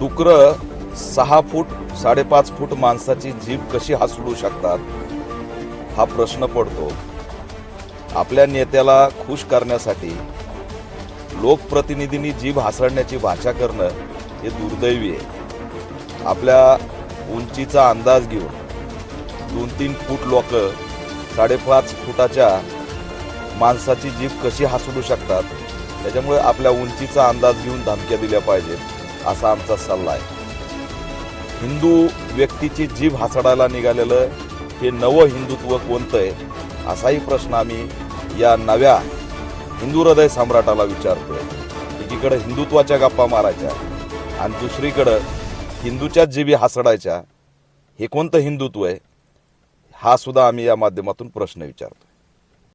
डुकरं सहा फूट साडेपाच फूट माणसाची जीभ कशी हासडू शकतात? हा प्रश्न पडतो. आपल्या नेत्याला खुश करण्यासाठी लोकप्रतिनिधींनी जीभ हासडण्याची भाषा करणं हे दुर्दैवी आहे. आपल्या उंचीचा अंदाज घेऊन दोन तीन फूट लोक साडेपाच फुटाच्या माणसाची जीभ कशी हासडू शकतात त्याच्यामुळे आपल्या उंचीचा अंदाज घेऊन धमक्या दिल्या पाहिजेत. असा आमचा सल्ला आहे. हिंदू व्यक्तीची जीभ हासडायला निघालेलं हे नवं हिंदुत्व कोणतं आहे? असाही प्रश्न आम्ही या नव्या हिंदू हृदय सम्राटाला विचारतोय. एकीकडं हिंदुत्वाच्या गप्पा मारायच्या आणि दुसरीकडं हिंदूच्याच जीबी हासडायच्या हे कोणतं हिंदुत्व आहे? हा सुद्धा आम्ही या माध्यमातून प्रश्न विचारतो